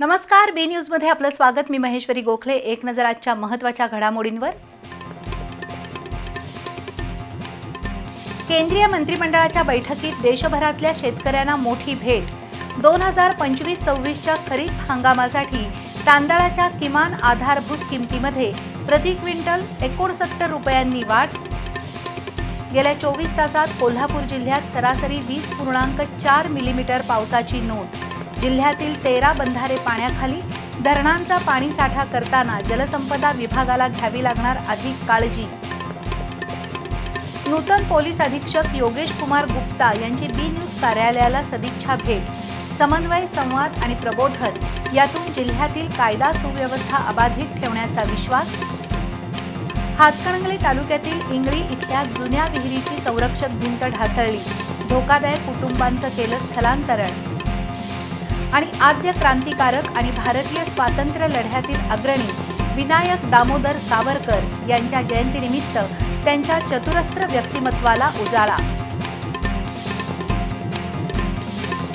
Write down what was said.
नमस्कार बी न्यूजमध्ये आपलं स्वागत. मी महेश्वरी गोखले. एक नजर आजच्या महत्त्वाच्या घडामोडींवर. केंद्रीय मंत्रिमंडळाच्या बैठकीत देशभरातल्या शेतकऱ्यांना मोठी भेट. दोन हजार पंचवीस सव्वीसच्या खरीप हंगामासाठी तांदळाच्या किमान आधारभूत किमतीमध्ये प्रति क्विंटल एकोणसत्तर रुपयांनी वाढ. गेल्या चोवीस तासात कोल्हापूर जिल्ह्यात सरासरी वीस पूर्णांक चार मिलीमीटर पावसाची नोंद. जिल्ह्यातील तेरा बंधारे पाण्याखाली धरणांचा पाणीसाठा करताना जलसंपदा विभागाला घ्यावी लागणार अधिक काळजी. नूतन पोलीस अधीक्षक योगेश कुमार गुप्ता यांची बी न्यूज कार्यालयाला सदिच्छा भेट. समन्वय संवाद आणि प्रबोधन यातून जिल्ह्यातील कायदा सुव्यवस्था अबाधित ठेवण्याचा विश्वास. हातकणंगले तालुक्यातील इंगळी इथल्या जुन्या विहिरीची संरक्षक भिंत ढासळली. धोकादायक कुटुंबांचं केलं स्थलांतरण. आणि आद्य क्रांतिकारक आणि भारतीय स्वातंत्र्य लढ्यातील अग्रणी विनायक दामोदर सावरकर यांच्या जयंतीनिमित्त त्यांच्या चतुरस्त्र व्यक्तिमत्वाला उजाळा.